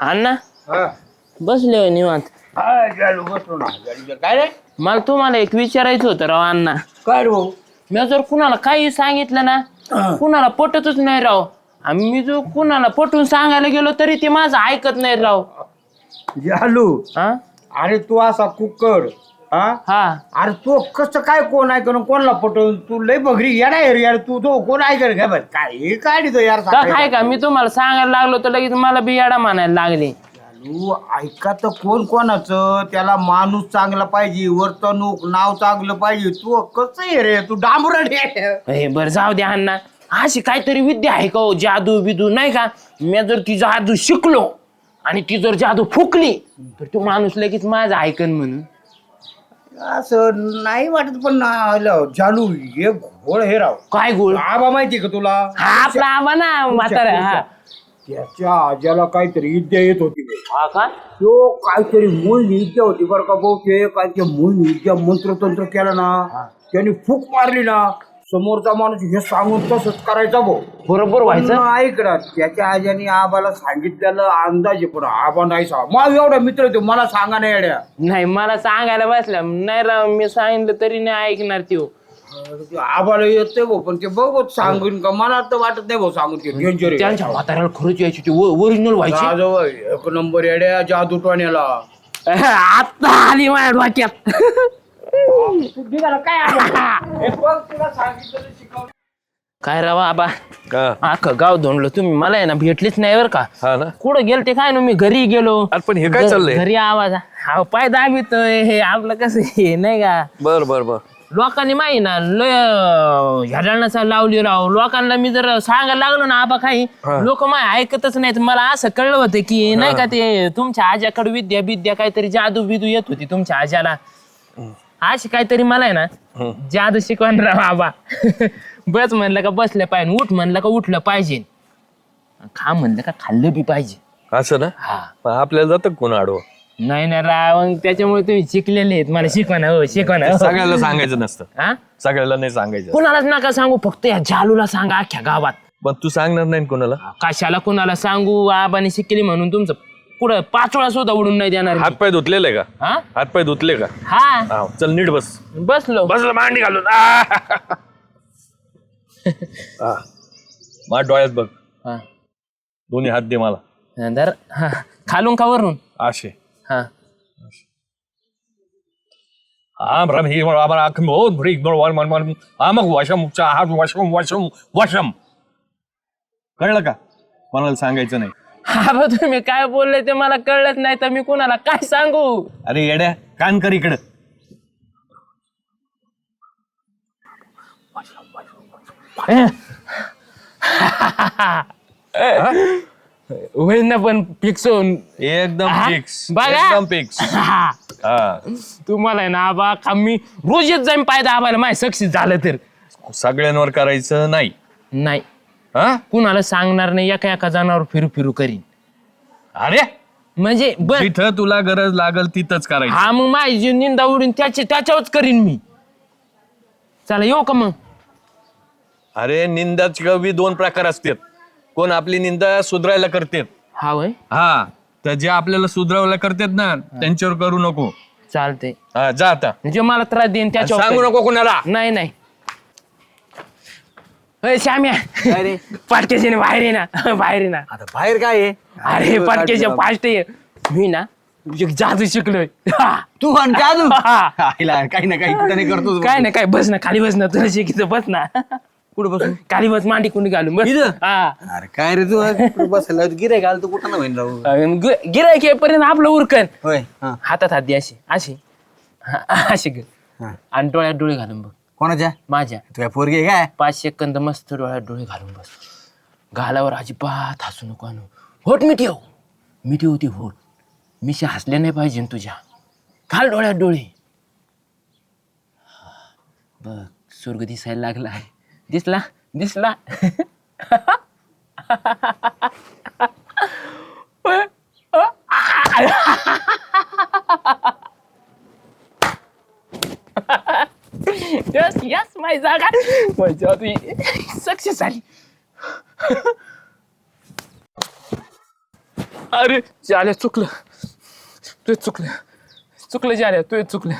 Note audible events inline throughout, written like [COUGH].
अण्णा हा. बसले होय निवांत. हा, काय रे? मला तुम्हाला एक विचारायचं होतं राव अण्णा. काय रे भाऊ? मी जर कुणाला काही सांगितलं ना कुणाला पटतच नाही राव. आणि मी जो कुणाला पटून सांगायला गेलो तरी ते माझं ऐकत नाही राव. जालू. हा? अरे तू असा कुकर. हा? हा. अरे तू कसं काय कोण ऐकून कोणाला पटवून? तू लय बघरी येडा आहे रे यार तू तो कोण ऐकल काय बरं काय हे काय तो यार का? काय का? मी तुम्हाला सांगायला लागलो तर लगेच मला बियाडा म्हणायला लागले. जालू ऐका तर कोण कोणाचं? त्याला माणूस चांगला पाहिजे वर्तणूक नाव चांगलं पाहिजे. तू कसं आहे रे? तू डांबरट आहे. हे बरं जाऊ द्या अण्णा. अशी काहीतरी विद्या आहे का हो? जादू बिदू नाही का? मी जर ती जादू शिकलो आणि ती जर जादू फुकली तर तो माणूस लगेच माझं ऐकन म्हणून. असं नाही वाटत पण ना- ल- जालू हे घोळ हे राव. काय गोळ आबा माहिती का तुला? हा आपला आबा ना म्हातारा हा. त्याच्या आज्याला काहीतरी विद्या येत होती. बे. हा का? तो काहीतरी मूळ विद्या होती बरं का भाऊ ते काय ते मूळ विद्या मंत्रतंत्र केलं ना त्याने फूक मारली ना समोरचा माणूस हे सांगून तसंच करायचा भाऊ बरोबर व्हायचं? ऐक ना त्याच्या आज्याने आबाला सांगितलेलं अंदाजे पण आबा नाही सांग माझा एवढा मित्र तो मला सांगा नाही येड्या. नाही मला सांगायला बसल्या नाही राव मी सांगितलं तरी नाही ऐकणार त्यो. आबाला येते भाऊ पण ते बघ सांगून का? मला तर वाटत नाही भाऊ सांगून ते. डेंजर त्यांच्या म्हाताऱ्याला खरंच यायची ती ओरिजिनल व्हायची? एक नंबर येड्या जादू टोण्याला [LAUGHS] आता आली माझ्या डोक्यात. [LAUGHS] काय राव आबा? का अख्खं गाव धोंडलो. तुम्ही मला आहे ना भेटलीच नाही बरं का? हा ना. कुठं गेलते काय ना मी घरी गेलो. अरे पण हे काय चाललंय? घरी आवाज हा पाय दाबितोय. हे आपलं कसं हे नाही का? बर बर बर. लोकांनी माही ना लय ह्याला लावली राव. लोकांना मी जर सांगायला लागलो ना आबा काही लोक माय ऐकतच नाहीत. मला असं कळलं होतं की नाही का ते तुमच्या आज्याकडे विद्या विद्या काहीतरी जादू बिदू येत होती तुमच्या आज्याला. अशी काहीतरी मला आहे ना जादू शिकवण राव आबा बस म्हणलं का बसलं पाहिजे उठ म्हणलं का उठलं पाहिजे. खा म्हणलं का खाल्लं बी पाहिजे. असं ना? हा. मग आपल्याला जातं कोण आडवं? नाही ना राव मग त्याच्यामुळे तुम्ही शिकलेले आहेत. मला शिकवा ना हो शिकवा ना हो. सगळ्याला सांगायचं नसतं. हा? सगळ्याला नाही सांगायचं. कुणालाच नका सांगू फक्त या जालूला सांगा अख्ख्या गावात. पण तू सांगणार नाही ना कोणाला? कशाला कुणाला सांगू? आबाने शिकली म्हणून तुमचं पाच वेळा सुद्धा उडून नाही देणार मी. हातपाय धुतलेले का? हा? हातपाय धुतले का? हा. हा चल नीट बस. बसलो बसलं मांडी घालून. आ! [LAUGHS] आ. माझ्या डोळ्यात बघ. हा. दोन्ही हात दे मला. धर. हा. खालून का वरून? आशे हा. हा भ्रम ही आम्हाला अख्खं बहुत भरी वन मन मन। आमक वशम हा वशम वशम वशम। कळलं का? कोणाला सांगायचं नाही. हा बा तुम्ही काय बोलले ते मला कळलंच नाही तर मी कुणाला काय सांगू? अरे येड्या कान कर इकडं. होईल ना पण फिक्स होऊन. एकदम हा? फिक्स बघा. एकदम फिक्स हा. हा तुम्हाला आहे ना आबा का मी रोज येत जाईन पाय दाबायला माझ्या सक्सेस झालं तर. सगळ्यांवर करायचं नाही. नाही. हा? कुणाला सांगणार नाही एका एका जनावर फिरू फिरू करीन. अरे! म्हणजे बर. जिथं तुला गरज लागल तिथंच करायचं. हा मग माझी जी निंदा उडून त्याच्या त्याच्यावरच करीन मी. चला येऊ का मग? अरे निंदाची कवी दोन प्रकार असतात. कोण आपली निंदा सुधरायला करतात हा वय हा तर जे आपल्याला सुधरावला करतात ना त्यांच्यावर करू नको. चालते हा जा आता. जे मला त्रास देईन त्याच्यावर सांगू. नको कुणाला. नाही नाही. अय श्याम्या. अरे पाटकेचे बाहेर ये ना. बाहेर ये ना. आता बाहेर काय आहे? अरे पाटकेच्या फास्ट ये मी ना एक जादू शिकलोय. हा. तू आणि जादू. आईला काही ना काही कुठे नाही करतो काय ना काय बस ना खाली बस ना तुला शिकित बस ना. कुठं बसून? खाली बस मांडी कुणी घालून बस. इथं? हा. अरे काय रे तू? बसायला गिरे घाल तू कुठं ना होईन राहू? गिरायक येईपर्यंत आपलं उरकन. होय हा. हातात हात दे अशी अशी हा, अशी हा. आणि डोळ्यात डोळे घालून बघ. कोणाच्या? माझ्या. तू काय पोरगी आहे काय? पाच सेकंद मस्त डोळ्यात डोळे घालून बस. घालावर अजिबात हसू नको आणू. होट मी ठेव. मी ठेवती होट मिशी हसले नाही पाहिजे ना तुझ्या. घाल डोळ्यात डोळे. बघ स्वर्ग दिसायला लागला आहे दिसला? दिसला? [LAUGHS] माझी जागा. मजा तुझी. सक्सेस झाली. अरे झाल्या चुकलं. तू चुकलं. चुकलं झाल्या तू चुकलं.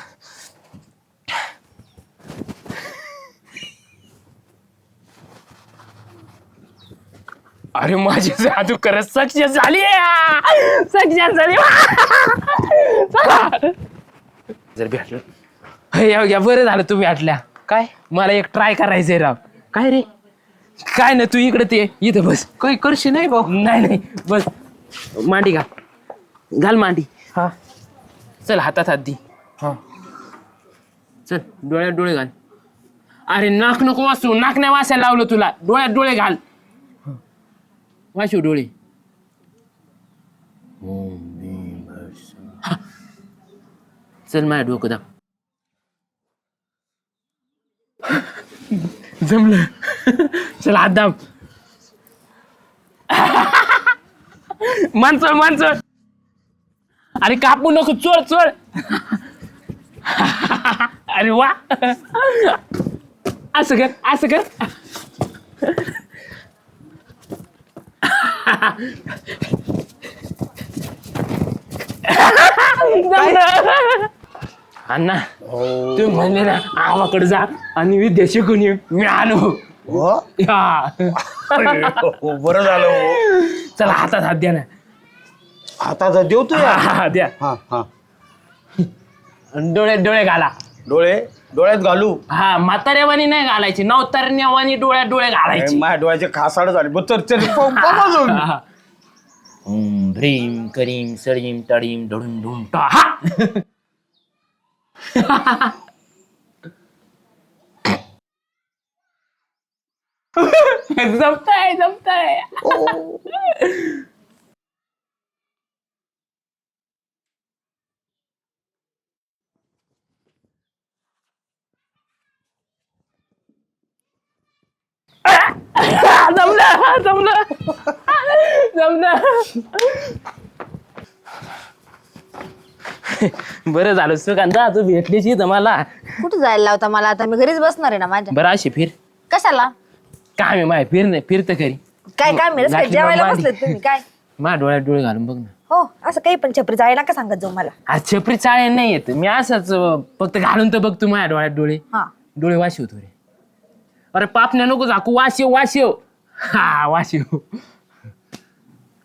अरे माझी जादू करत सक्सेस झाली सक्सेस झाली. चला. जर भेटलं. हे या, बरं झालं तुम्ही भेटल्या काय? मला एक ट्राय करायचंय राव. काय रे? काय ना तू इकडे ते इथं बस. काही करशी नाही भाऊ. नाही नाही बस. मांडी घाल. घाल मांडी. हा. चल हातात हात दी. हा. चल डोळ्यात डोळे घाल. अरे नाक नको वाचू नाक नाही वाचायला लावलं तुला. डोळ्यात डोळे घाल. वाचू डोळे. हा. चल माझ्या डोकं दाब. जमलं चल हात दाब माणसं माणसं अरे कापू नको चोळ चोळ अरे वा असं कर असं कर जमलं. अण्णा तुम्ही म्हणले ना आवाकडे जा आणि विद्या शिकून ये. मी आलो. हो? हा. बरं झालं हो. चला हातात हात द्या ना. हाताचा देव तू हा, हा, द्या. हा हा. आणि डोळ्यात डोळे घाला. डोळे? डोळ्यात घालू? हा म्हाताऱ्यावानी नाही घालायचे नवतारण्यावानी डोळ्यात डोळे घालायचे. माझ्या डोळ्याचे खासाड झाले. बघ तर. हा. ओम भ्रीम करीम सळीम टळीम ढुडूम ढुम टा हा जमताय जमताय जमलं जमलं जमलं बरं झालं. सुगंधा तू भेटलीच इथं मला. कुठं जायला लावता मला? आता मी घरीच बसणार आहे ना माझ्या. बरं अशी फिर. कशाला? काय मी माय फिर नाही फिरतं खरी काय काय मिळत जेवायला. बसलेत तुम्ही काय? माझ्या डोळ्यात डोळे घालून बघ ना. हो असं काही पण छपरी जायला का सांगत जाऊ मला? आज छपरी चाळे नाही येत. मी असंच अं, फक्त घालून तर बघ तू माझ्या डोळ्यात डोळे. हा. डोळे वाशिव रे. अरे पापण्या नको झाकू. वाशिव वाशिव हा. वाशिव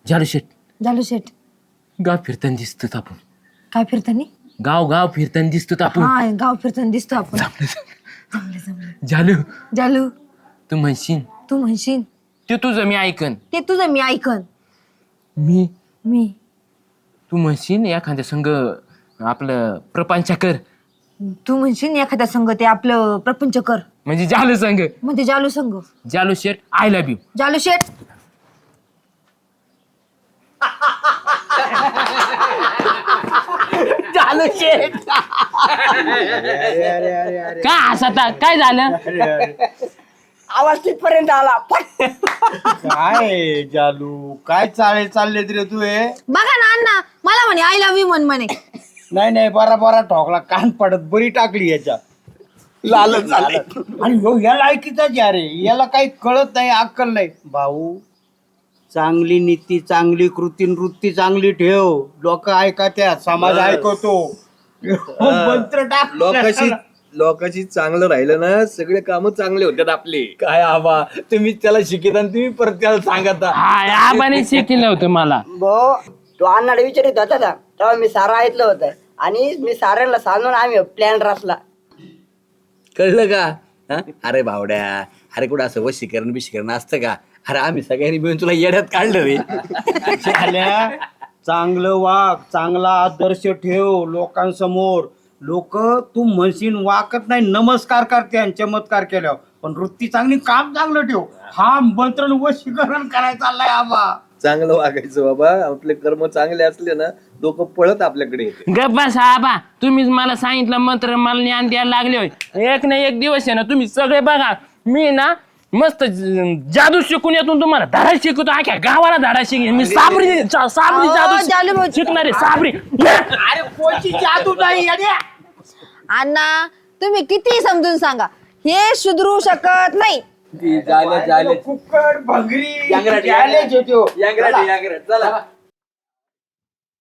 झालू शेट. झालो शेट. गाव फिरताना दिसतो आपण काय फिरतानी? गाव गाव फिरताना दिसतो आपण. हा गाव फिरताना दिसतो आपण. जमलं जमलं झालू झालू तू म्हणशील. तू म्हणशील. ते तुझं मी ऐकन. ते तुझं मी ऐकन. मी? मी. तू म्हणशील एखाद्या संघ आपलं प्रपंच कर. तू म्हणशील एखाद्या संघ ते आपलं प्रपंच कर. म्हणजे जालू संघ. म्हणजे जालू संघ. जालू शेट आय लव्ह यू जालू शेट शेट काय हसता काय झालं? आवाज तिथपर्यंत आला. काय जालू? काय चाळे चालले रे तू हे? बघा ना अण्णा मला म्हणे आय लव्ह यू म्हण म्हणे. नाही नाही बरा बरा ठोकला. कान पडत बरी टाकली याच्या लालच झाले आणि ह्यो या लायकीचा ज्या रे याला काही कळत नाही अक्कल नाही. भाऊ चांगली नीती चांगली कृती वृत्ती चांगली ठेव. लोक ऐका त्या समाज ऐकतो. मंत्र टाक. लोकांशी लोकांशी चांगलं राहिलं ना सगळे काम चांगले होतात आपले. काय आबा तुम्ही त्याला शिकित आणि तुम्ही परत त्याला सांगता. हा आबाने शिकलं होतं मला. भाऊ तो अण्णाला विचारित होता ना तेव्हा मी सारा ऐकलं होतं. आणि मी साऱ्यांना सांगून आम्ही प्लॅन रचला कळलं का? हा? अरे बावड्या अरे कुठं असं वशीकरण बिशीकरण असतं का? अरे आम्ही सगळ्यांनी मिळून तुला येड्यात काढलं रे. झाल्या. चांगलं वाग चांगला आदर्श ठेव लोकांसमोर. लोक तू म्हणशील वाकत नाही नमस्कार करते आणि चमत्कार केल्यावर. पण वृत्ती चांगली काम चांगलं ठेव. हा मंत्र वशीकरण करायचा चाललाय आबा. चांगलं वागायचं बाबा. आपले कर्म चांगले असले ना लोक पळत आपल्याकडे येते. गप्पा साहेबा तुम्हीच मला सांगितलं मंत्र मला ज्ञान द्यायला लागले होय. एक ना एक दिवस आहे ना तुम्ही सगळे बघा. मी ना मस्त ज- जादू शिकून येतो तुम्हाला. धडा शिकवतो अख्या गावाला धडा शिकेन मी साबरी चा- साबरी अहो, जादू. शिक- शिकणार आहे साबरी अरे कोणची जादू नाही येड्या. अण्णा तुम्ही किती समजून सांगा. हे सुधरू शकत नाही. कुक्कड भंगरी यांगराट, जालेच होतो. यांगराट, यांगराट. चला.